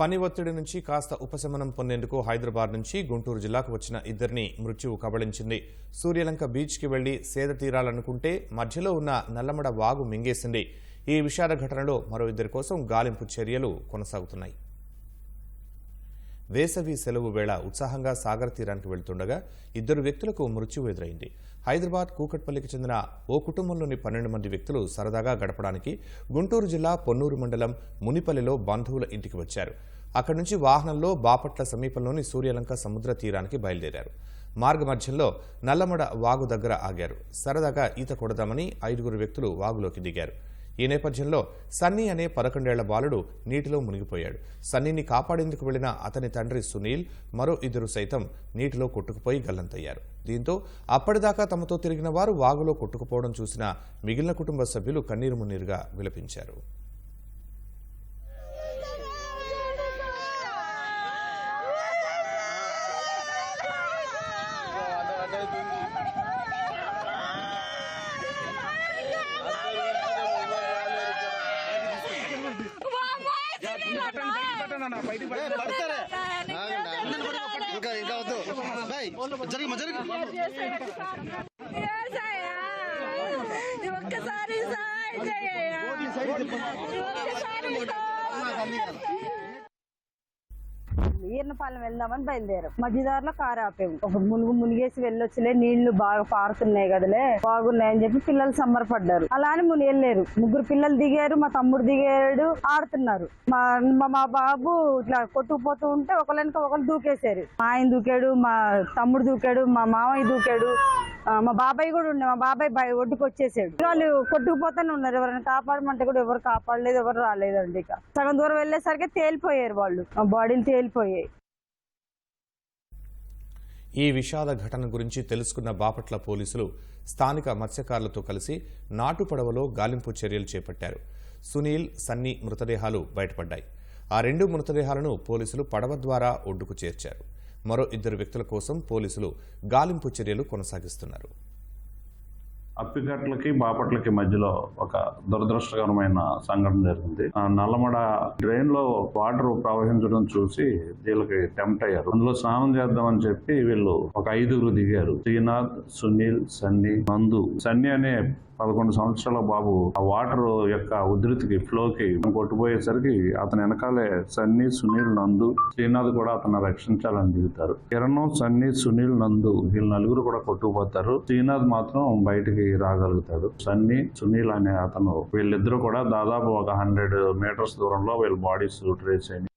పని ఒత్తిడి నుంచి కాస్త ఉపశమనం పొందేందుకు హైదరాబాద్ నుంచి గుంటూరు జిల్లాకు వచ్చిన ఇద్దరిని మృత్యువు కబళించింది. సూర్యలంక బీచ్కి వెళ్ళి సేద తీరాలనుకుంటే మధ్యలో ఉన్న నల్లమడ వాగు మింగేసింది. ఈ విషాద ఘటనలో మరో ఇద్దరి కోసం గాలింపు చర్యలు కొనసాగుతున్నాయి. వేసవి సెలవు వేళ ఉత్సాహంగా సాగర్ తీరానికి వెళ్తుండగా ఇద్దరు వ్యక్తులకు మృత్యువు ఎదురైంది. హైదరాబాద్ కూకట్పల్లికి చెందిన ఓ కుటుంబంలోని పన్నెండు మంది వ్యక్తులు సరదాగా గడపడానికి గుంటూరు జిల్లా పొన్నూరు మండలం మునిపల్లిలో బంధువుల ఇంటికి వచ్చారు. అక్కడి నుంచి వాహనంలో బాపట్ల సమీపంలోని సూర్యలంక సముద్ర తీరానికి బయలుదేరారు. మార్గ మధ్యంలో నల్లమడ వాగు దగ్గర ఆగారు. సరదాగా ఈత కొడదామని ఐదుగురు వ్యక్తులు వాగులోకి దిగారు. ఈ నేపథ్యంలో సన్నీ అనే పదకొండేళ్ళ బాలుడు నీటిలో మునిగిపోయాడు. సన్నీని కాపాడేందుకు వెళ్ళిన అతని తండ్రి సునీల్ మరో ఇద్దరు సైతం నీటిలో కొట్టుకుపోయి గల్లంతయ్యారు. దీంతో అప్పటిదాకా తమతో తిరిగిన వారు వాగులో కొట్టుకుపోవడం చూసిన మిగిలిన కుటుంబ సభ్యులు కన్నీరు మున్నీరుగా విలపించారు. ఇంకా ఇంకా వద్దు జరిగి. జరిగి ఒక్కసారి ఒక్కసారి. ఈర్నపాలెం వెళ్దామని బయలుదేరాం. మధ్యదారిలో కారు ఆపాము ఒక మునుగు మునిగేసి వెళ్ళొచ్చులే నీళ్ళు బాగా పారుతున్నాయి కదలే బాగున్నాయని చెప్పి పిల్లలు సంబరపడ్డారు. అలా అని ముని వెళ్ళారు. ముగ్గురు పిల్లలు దిగారు మా తమ్ముడు దిగాడు ఆడుతున్నారు. మా మా- మా బాబు ఇట్లా కొట్టుకుపోతూ ఉంటే ఒకళ్ళెనక ఒకళ్ళు దూకేశారు. మా ఆయన దూకాడు మా తమ్ముడు దూకాడు మా మామయ్య దూకాడు. మా బాబాయ్ కూడా ఉండే మా బాబాయ్ బయ ఒడ్డుకు వచ్చేసాడు. వాళ్ళు కొట్టుకుపోతానే ఉన్నారు. ఎవరైనా కాపాడమంటే కూడా ఎవరు కాపాడలేదు ఎవరు రాలేదండి ఇక. సగం దూరం వెళ్ళేసరికి తేలిపోయారు వాళ్ళు. మా బాడీలు తేలిపోయాయి. ఈ విషాద ఘటన గురించి తెలుసుకున్న బాపట్ల పోలీసులు స్థానిక మత్స్యకారులతో కలిసి నాటు పడవలో గాలింపు చర్యలు చేపట్టారు. సునీల్ సన్నీ మృతదేహాలు బయటపడ్డాయి. ఆ రెండు మృతదేహాలను పోలీసులు పడవ ద్వారా ఒడ్డుకు చేర్చారు. మరో ఇద్దరు వ్యక్తుల కోసం పోలీసులు గాలింపు చర్యలు కొనసాగిస్తున్నారు. అప్పికట్లకి బాపట్లకి మధ్యలో ఒక దురదృష్టకరమైన సంఘటన జరిగింది. ఆ నల్లమడ డ్రైన్లో వాటర్ ప్రవహించడం చూసి వీళ్ళకి టెంప్ట్ అయ్యారు. అందులో స్నానం చేద్దామని చెప్పి వీళ్ళు ఒక ఐదుగురు దిగారు. శ్రీనాథ్ సునీల్ సన్నీ నందు. సన్నీ అనే పదకొండు సంవత్సరాల బాబు ఆ వాటర్ యొక్క ఉధృతికి ఫ్లోకి కొట్టుపోయేసరికి అతని వెనకాలే సన్నీ సునీల్ నందు శ్రీనాథ్ కూడా అతను రక్షించాలని దిగుతారు కిరణ్ సన్నీ సునీల్ నందు వీళ్ళు నలుగురు కూడా కొట్టుకుపోతారు. శ్రీనాథ్ మాత్రం బయటికి రాగలుగుతాడు. సన్నీ సునీల్ అనే అతను వీళ్ళిద్దరూ కూడా దాదాపు ఒక హండ్రెడ్ మీటర్స్ దూరంలో వీళ్ళ బాడీస్ ట్రేస్ అయినాయి